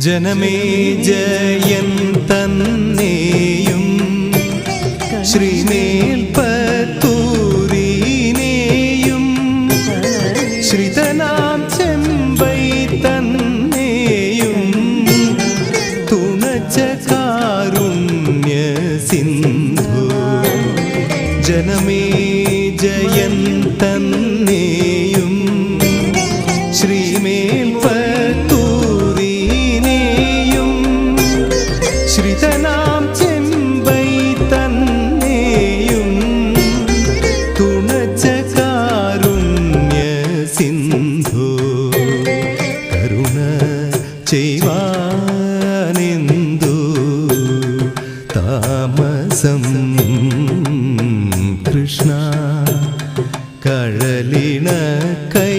ജനമേ ജയൻ തന്നെയും ശ്രീമേൽപ്പത്തൂരിനെയും ശ്രിതനാം ചെമ്പൈ തന്നെയും തുണച്ച കാരുണ്യ സിന്ധു ജനമേ ജയൻ തന്നെയും ശ്രിതനാം ചെമ്പൈ തന്നെയും തുണച്ച സിന്ധു കരുണ ചെയ്വാനെന്തു താമസം കൃഷ്ണ കഴലിണ കൈ